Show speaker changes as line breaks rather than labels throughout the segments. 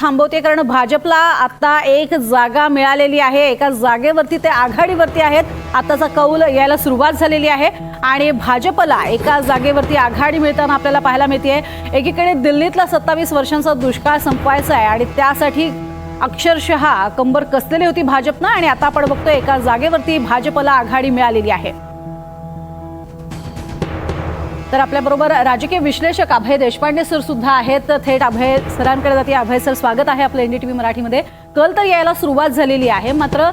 थांबवते कारण भाजपला आता एक जागा मिळालेली आहे. एका जागेवरती ते आघाडीवरती आहेत. आताचा कौल यायला सुरुवात झालेली आहे. आणि भाजपला एका जागेवरती आघाडी मिळताना आपल्याला पाहायला मिळते एकीकडे दिल्लीतला सत्तावीस वर्षांचा दुष्काळ संपवायचा आहे आणि त्यासाठी अक्षरशः कंबर कसलेली होती भाजपनं. आणि आता आपण बघतोय एका जागेवरती भाजपला आघाडी मिळालेली आहे. तर आपल्याबरोबर राजकीय विश्लेषक अभय देशपांडे सर सुद्धा आहेत. थेट अभय सरांकडे जाते. अभय सर स्वागत आहे आपलं एनडीटीव्ही मराठीमध्ये. कल तर यायला सुरुवात झालेली आहे. मात्र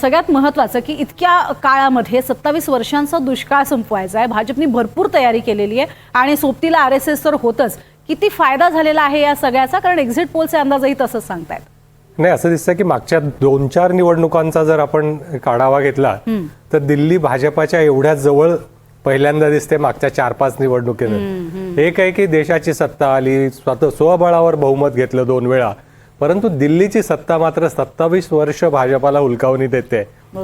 सगळ्यात महत्त्वाचं की इतक्या काळामध्ये सत्तावीस वर्षांचा दुष्काळ संपवायचा आहे. भाजपनी भरपूर तयारी केलेली आहे. आणि सोबतीला आर एस एस तर होतच. किती फायदा झालेला आहे या सगळ्याचा? कारण एक्झिट पोलचे अंदाजही तसंच सांगतायत.
नाही असं दिसतं की मागच्या दोन चार निवडणुकांचा जर आपण काढावा घेतला तर दिल्ली भाजपाच्या एवढ्या जवळ पहिल्यांदा दिसते मागच्या चार पाच निवडणुकीत एक आहे की देशाची सत्ता आली स्वतः स्वबळावर बहुमत घेतलं दोन वेळा. परंतु दिल्लीची सत्ता मात्र सत्तावीस वर्ष भाजपाला हुलकावणी देते.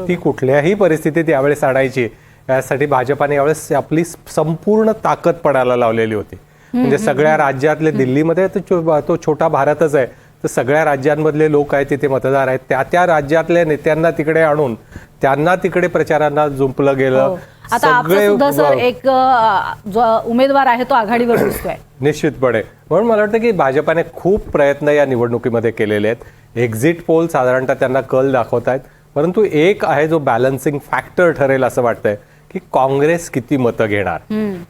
ती कुठल्याही परिस्थितीत यावेळेस आणायची. यासाठी भाजपाने यावेळेस आपली संपूर्ण ताकद पणाला लावलेली होती. म्हणजे सगळ्या राज्यातले दिल्लीमध्ये तो छोटा भारतच आहे. तर सगळ्या राज्यांमधले लोक आहेत तिथे मतदार आहेत. त्या त्या राज्यातल्या नेत्यांना तिकडे आणून त्यांना तिकडे प्रचारांना जुंपलं गेलं.
हो. आता आपला सुद्धा सर एक जो उमेदवार आहे तो आघाडीवर दिसतोय.
निश्चितपणे. म्हणून मला वाटतं की भाजपाने खूप प्रयत्न या निवडणुकीमध्ये केलेले आहेत. एक्झिट पोल साधारणतः त्यांना कल दाखवत आहेत. परंतु एक आहे जो बॅलन्सिंग फॅक्टर ठरेल असं वाटतंय की काँग्रेस किती मतं घेणार?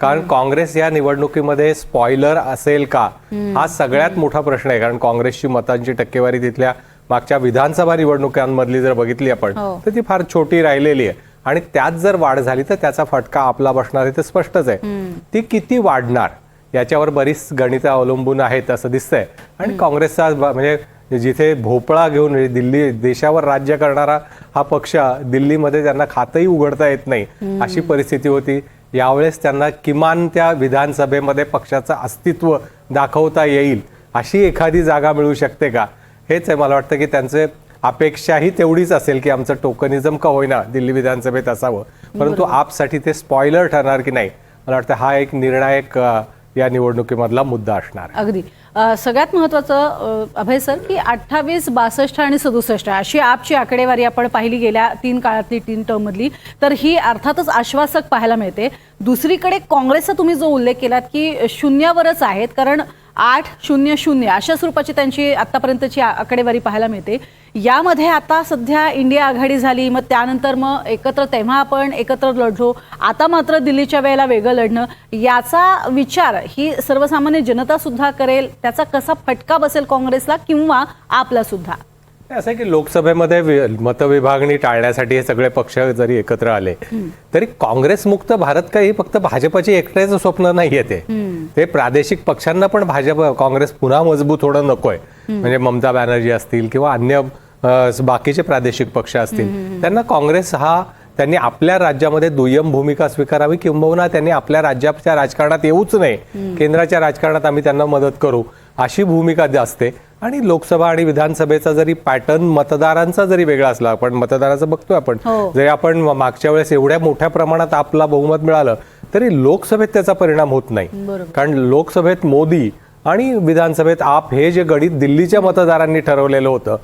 कारण काँग्रेस या निवडणुकीमध्ये स्पॉइलर असेल का? हा सगळ्यात मोठा प्रश्न आहे. कारण काँग्रेसची मतांची टक्केवारी तिथल्या मागच्या विधानसभा निवडणुकांमधली जर बघितली आपण
हो.
तर ती फार छोटी राहिलेली आहे. आणि त्यात जर वाढ झाली तर त्याचा फटका आपला बसणार आहे ते स्पष्टच आहे. ती किती वाढणार याच्यावर बरीच गणितं अवलंबून आहेत असं दिसतंय. आणि काँग्रेसचा म्हणजे जिथे भोपळा घेऊन दिल्ली देशावर राज्य करणारा हा पक्ष दिल्लीमध्ये त्यांना खातंही उघडता येत नाही अशी परिस्थिती होती. यावेळेस त्यांना किमान त्या विधानसभेमध्ये पक्षाचं अस्तित्व दाखवता येईल अशी एखादी जागा मिळू शकते का? हेच आहे मला वाटतं की त्यांचे अपेक्षाही तेवढीच असेल की आमचं टोकनिझम का होईना दिल्ली विधानसभेत असावं. परंतु आपसाठी ते स्पॉइलर ठरणार की नाही मला वाटतं हा एक निर्णायक या निवडणुकीमधला मुद्दा असणार.
अगदी. सगळ्यात महत्वाचं अभय सर की अठ्ठावीस बासष्ट आणि सदुसष्ट अशी आपची आकडेवारी आपण पाहिली गेल्या तीन काळातली तीन टर्म मधली तर ही अर्थातच आश्वासक पाहायला मिळते. दुसरीकडे काँग्रेसचा तुम्ही जो उल्लेख केलात की शून्यावरच आहेत कारण आठ शून्य शून्य अशा स्वरूपाची त्यांची आतापर्यंतची आकडेवारी पाहायला मिळते. यामध्ये आता सध्या इंडिया आघाडी झाली मग त्यानंतर मग एकत्र तेव्हा आपण एकत्र लढलो आता मात्र दिल्लीच्या वेळेला वेगळं लढणं. याचा विचार ही सर्वसामान्य जनता सुद्धा करेल त्याचा कसा फटका बसेल काँग्रेसला किंवा आपला सुद्धा?
असं आहे की लोकसभेमध्ये मतविभागणी टाळण्यासाठी हे सगळे पक्ष जरी एकत्र आले तरी काँग्रेस मुक्त भारत काही फक्त भाजपचे एकट्याचं स्वप्न नाहीये ते. ते प्रादेशिक पक्षांना पण भाजप काँग्रेस पुन्हा मजबूत होणं नकोय. म्हणजे ममता बॅनर्जी असतील किंवा अन्य बाकीचे प्रादेशिक पक्ष असतील. त्यांना काँग्रेस हा त्यांनी आपल्या राज्यामध्ये दुय्यम भूमिका स्वीकारावी किंबहुना त्यांनी आपल्या राज्याच्या राजकारणात येऊच नये. केंद्राच्या राजकारणात आम्ही त्यांना मदत करू अशी भूमिका असते. आणि लोकसभा आणि विधानसभेचा जरी पॅटर्न मतदारांचा जरी वेगळा असला पण मतदाराचं बघतोय आपण.
हो.
जरी आपण मागच्या वेळेस एवढ्या मोठ्या प्रमाणात आपला बहुमत मिळालं तरी लोकसभेत त्याचा परिणाम होत नाही. कारण लोकसभेत मोदी आणि विधानसभेत आप हे जे गणित दिल्लीच्या मतदारांनी ठरवलेलं होतं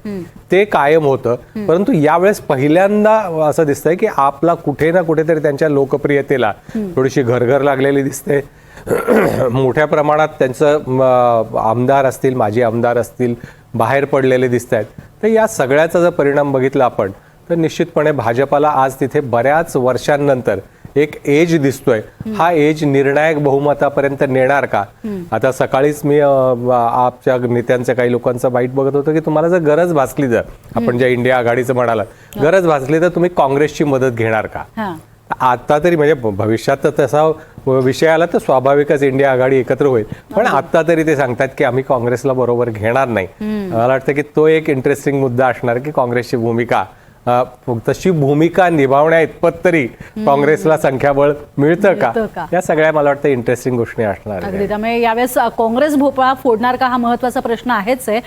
ते कायम होतं. परंतु यावेळेस पहिल्यांदा असं दिसतंय की आपला कुठे ना कुठेतरी त्यांच्या लोकप्रियतेला थोडीशी घरघर लागलेली दिसते. मोठ्या प्रमाणात त्यांचं आमदार असतील माजी आमदार असतील बाहेर पडलेले दिसत आहेत तर या सगळ्याचा जर परिणाम बघितला आपण तर निश्चितपणे भाजपाला आज तिथे बऱ्याच वर्षांनंतर एक एज दिसतोय. हा एज निर्णायक बहुमतापर्यंत नेणार का? आता सकाळीच मी आपच्या नेत्यांच्या काही लोकांचं बाईट बघत होतो की तुम्हाला जर गरज भासली जर आपण ज्या इंडिया आघाडीचं म्हणालात गरज भासली तर तुम्ही काँग्रेसची मदत घेणार का? आता तरी म्हणजे भविष्यात तर तसा विषय आला तर स्वाभाविकच इंडिया आघाडी एकत्र होईल. पण आता तरी ते सांगतात की आम्ही काँग्रेसला बरोबर घेणार नाही. मला वाटतं की तो एक इंटरेस्टिंग मुद्दा असणार की काँग्रेसची भूमिका तशी भूमिका निभावण्या इतपत तरी काँग्रेसला संख्याबळ मिळतं
का?
या सगळ्या मला वाटतं इंटरेस्टिंग गोष्टी असणार
त्यामुळे यावेळेस काँग्रेस भोपळा फोडणार का हा महत्त्वाचा प्रश्न आहेच आहे.